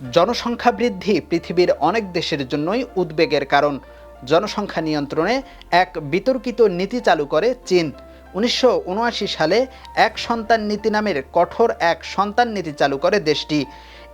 জনসংখ্যা বৃদ্ধি পৃথিবীর অনেক দেশের জন্যই উদ্বেগের কারণ। জনসংখ্যা নিয়ন্ত্রণে এক বিতর্কিত নীতি চালু করে চীন। উনিশশো উনআশি সালে এক সন্তান নীতি নামের কঠোর এক সন্তান নীতি চালু করে দেশটি।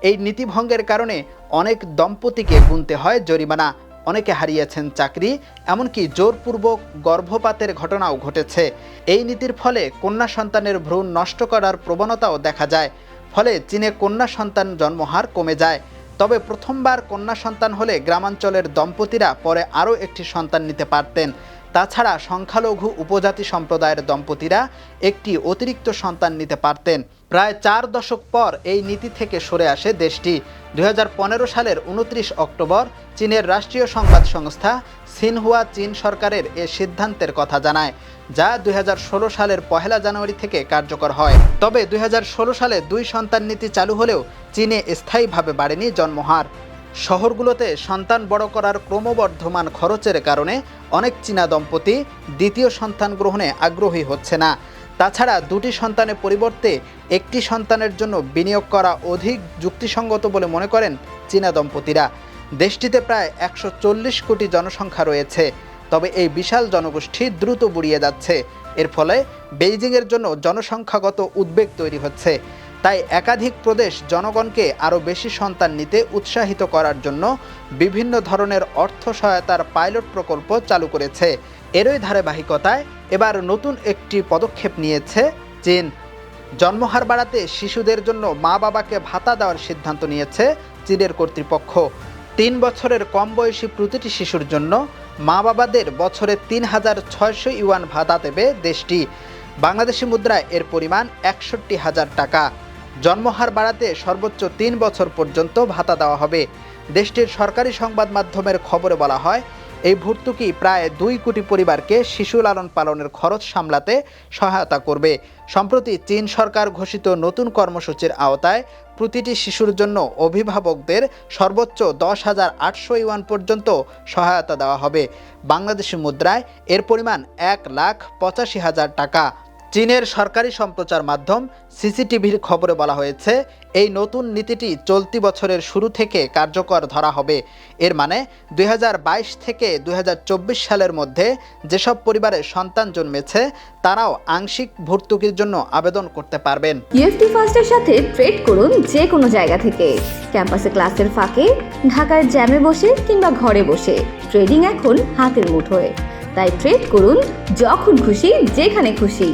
এই নীতিভঙ্গের কারণে অনেক দম্পতিকে গুনতে হয় জরিমানা। অনেকে হারিয়েছেন চাকরি, এমনকি জোরপূর্বক গর্ভপাতের ঘটনাও ঘটেছে। এই নীতির ফলে কন্যা সন্তানের ভ্রূণ নষ্ট করার প্রবণতাও দেখা যায়। ফলে চীনে কন্যা সন্তান জন্মহার কমে যায়। তবে প্রথমবার কন্যা সন্তান হলে গ্রামাঞ্চলের দম্পতিরা পরে আরও একটি সন্তান নিতে পারতেন। তাছাড়া সংখ্যালঘু উপজাতি সম্প্রদায়ের দম্পতিরা একটি অতিরিক্ত সন্তান নিতে পারতেন। প্রায় চার দশক পর এই নীতি থেকে সরে আসে দেশটি। দুই হাজার পনেরো সালের উনত্রিশ অক্টোবর চীনের রাষ্ট্রীয় সংবাদ সংস্থা সিনহুয়া চীন সরকারের এ সিদ্ধান্তের কথা জানায়, যা দুই হাজার ষোলো সালের পহেলা জানুয়ারি থেকে কার্যকর হয়। তবে দুই হাজার ষোলো সালে দুই সন্তান নীতি চালু হলেও চীনে স্থায়ীভাবে বাড়েনি জন্মহার। শহরগুলোতে সন্তান বড় করার ক্রমবর্ধমান খরচের কারণে অনেক চীনা দম্পতি দ্বিতীয় সন্তান গ্রহণে আগ্রহী হচ্ছে না। তাছাড়া দুটি সন্তানের পরিবর্তে একটি সন্তানের জন্য বিনিয়োগ করা অধিক যুক্তিসঙ্গত বলে মনে করেন চীনা দম্পতিরা। দেশটিতে প্রায় একশো চল্লিশ কোটি জনসংখ্যা রয়েছে। তবে এই বিশাল জনগোষ্ঠী দ্রুত বুড়িয়ে যাচ্ছে। এর ফলে বেইজিংয়ের জন্য জনসংখ্যাগত উদ্বেগ তৈরি হচ্ছে। তাই একাধিক প্রদেশ জনগণকে আরও বেশি সন্তান নিতে উৎসাহিত করার জন্য বিভিন্ন ধরনের অর্থ সহায়তার পাইলট প্রকল্প চালু করেছে। এরই ধারাবাহিকতায় এবার নতুন একটি পদক্ষেপ নিয়েছে চীন। জন্মহার বাড়াতে শিশুদের জন্য মা বাবাকে ভাতা দেওয়ার সিদ্ধান্ত নিয়েছে চীনের কর্তৃপক্ষ। তিন বছরের কম বয়সী প্রতিটি শিশুর জন্য মা বাবাদের বছরে তিন হাজার ছয়শো ইউয়ান ভাতা দেবে দেশটি। বাংলাদেশি মুদ্রায় এর পরিমাণ একষট্টি হাজার টাকা। জন্মহার বাড়াতে সর্বোচ্চ তিন বছর পর্যন্ত ভাতা দেওয়া হবে। দেশটির সরকারি সংবাদ মাধ্যমের খবরে বলা হয়, এই ভর্তুকি প্রায় দুই কোটি পরিবারকে শিশু লালন পালনের খরচ সামলাতে সহায়তা করবে। সম্প্রতি চীন সরকার ঘোষিত নতুন কর্মসূচির আওতায় প্রতিটি শিশুর জন্য অভিভাবকদের সর্বোচ্চ দশ হাজার আটশো ইউয়ান পর্যন্ত সহায়তা দেওয়া হবে। বাংলাদেশি মুদ্রায় এর পরিমাণ এক লাখ পঁচাশি হাজার টাকা। চীনের সরকারি সম্প্রচার মাধ্যম সিসিটিভির খবরে বলা হয়েছে, এই নতুন নীতিটি চলতি বছরের শুরু থেকে কার্যকর ধরা হবে। এর মানে দু হাজার বাইশ থেকে দুই সালের মধ্যে যেসব পরিবারে সন্তান জন্মেছে, তারাও আংশিক ভর্তুকির জন্য আবেদন করতে পারবেন। ইউএফটি ফার্স্টের সাথে ট্রেড করুন যে কোনো জায়গা থেকে। ক্যাম্পাসে ক্লাসের ফাঁকে, ঢাকার জ্যামে বসে কিংবা ঘরে বসে। ট্রেডিং এখন হাতের মুঠোয়। তাই ট্রেড করুন যখন খুশি, যেখানে খুশি।